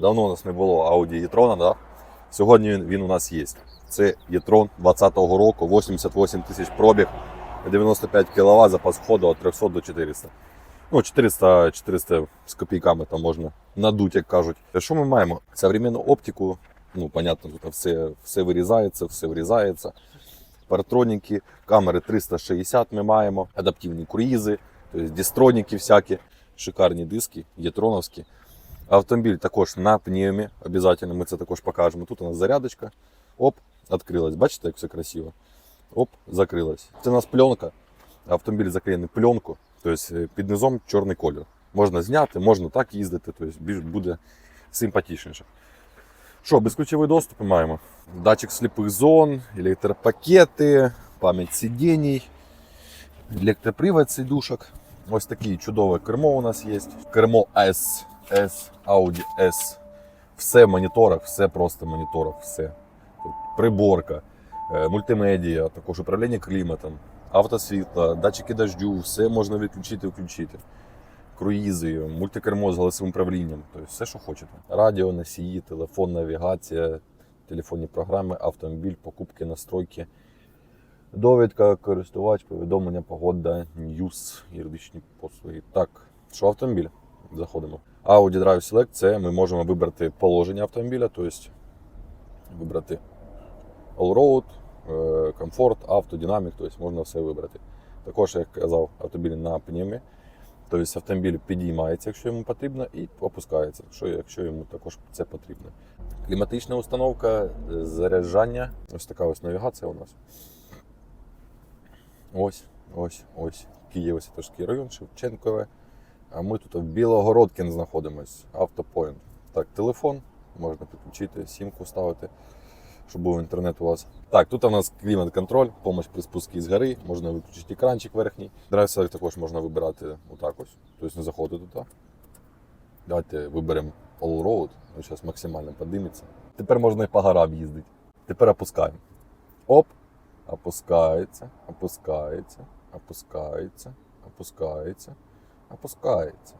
Давно у нас не було Audi e-tron, да? Сьогодні він, він у нас є. Це e-tron 20-го року, 88 тисяч пробіг, 95 кВт, запас ходу від 300 до 400. Ну, 400, 400 з копійками там можна надуть, як кажуть. Що ми маємо? Современну оптику, ну, понятно, тут все, все вирізається, все врізається. Партроніки, камери 360 ми маємо, адаптивні круїзи, тобто дістроніки всякі, шикарні диски, єтроновські. Автомобіль також на пневмі, обов'язково ми це також покажемо. Тут у нас зарядочка, оп, відкрилась. Бачите, як все красиво? Оп, закрилась. Це у нас пленка. Автомобіль заклеєний пленку, тобто е, під низом чорний колір. Можна зняти, можна так їздити, тобто буде симпатичніше. Що, безключовий доступ маємо? Датчик сліпих зон, електропакети, пам'ять сидінь, електропривод сидушок. Ось таке чудове кермо у нас є. Кермо S, S, Audi S. Все в моніторах, все просто в моніторах, все. Приборка, е, мультимедіа, також управління кліматом, автосвітло, датчики дождю, все можна відключити включити. Круїзи, мультикермо з голосовим управлінням, тобто все, що хочете. Радіо, носії, телефон, навігація, телефонні програми, автомобіль, покупки, настройки, довідка, користувач, повідомлення, погода, ньюс, юридичні послуги. Так, що автомобіль? Заходимо. Audi Drive Select це ми можемо вибрати положення автомобіля, тобто вибрати All-Road, е, комфорт, авто, динамік, тобто можна все вибрати. Також, як казав, автомобіль на пневмі. Тобто автомобіль підіймається, якщо йому потрібно, і опускається, якщо, йому також це потрібно. Кліматична установка, е, заряджання. Ось така ось навігація у нас. Ось, ось, ось. Києво Святошський район, Шевченкове. А ми тут в Білогородкін знаходимось, автопоінт. Так, телефон можна підключити, сімку ставити, щоб був інтернет у вас. Так, тут у нас клімат-контроль, помощь при спуску з гори, можна виключити екранчик верхній. Select також можна вибирати отак ось, тобто не заходити туди. Давайте виберемо All Road, зараз максимально подиметься. Тепер можна і по горам їздити. Тепер опускаємо. Оп, опускається, опускається, опускається, опускається, опускається.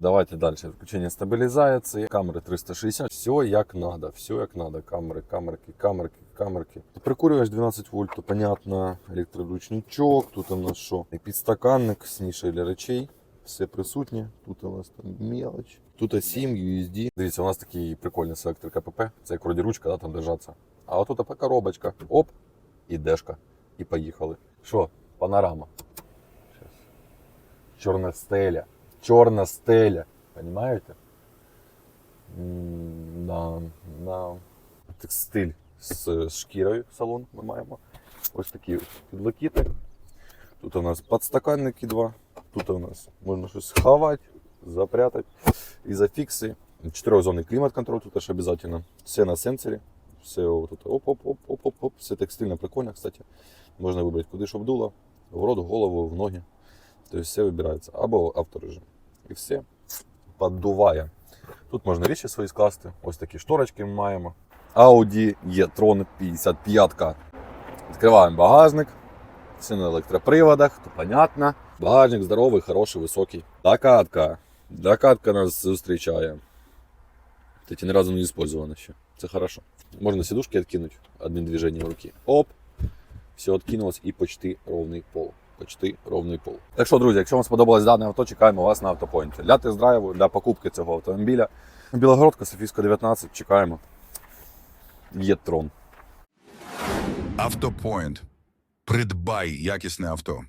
Давайте далі. Включення стабілізації, камери 360. Все як надо, все як надо. Камери, камерки, камерки, камерки. Прикурювач 12 вольт, то понятно. Електроручничок. Тут у нас що? Підстаканник, сніше для речей. Все присутнє. Тут у нас там мелоч. Тут 7 USD. Дивіться, у нас такий прикольний селектор КПП. Це як вроді ручка, да, там держаться. А отут така коробочка. Оп, і дешка. І поїхали. Що? Панорама. Чорна стеля. Чорна стеля. Понимаєте? Да, да. Текстиль з шкірою салон ми маємо. Ось такі підлокіти. Тут у нас подстаканники два. Тут у нас можна щось сховати, запрятати. Ізофікси. Чотирьохзонний клімат-контроль тут теж обов'язково. Все на сенсорі. Все оп-оп-оп-оп-оп. Все текстильно прикольно, кстати. Можна вибрати, куди щоб дуло. В рот, в голову, в ноги. Тобто все вибирається. Або авторежим. І все поддуває. Тут можна речі свої скласти. Ось такі шторочки ми маємо. Audi e-tron 55. Відкриваємо багажник. Все на електроприводах, то понятно. Багажник здоровий, хороший, високий. Докатка. Докатка нас зустрічає. Кстати, ни разу не использовано ще. Це хорошо. Можна сидушки откинуть одним движением руки. Оп. Все откинулось і почти ровний пол. Почти ровний пол. Так що, друзі, якщо вам сподобалось дане авто, чекаємо вас на автопойнті. Для тест-драйву, для покупки цього автомобіля. Білогородка, Софійська 19, чекаємо. Є трон. Автопоінт. Придбай якісне авто.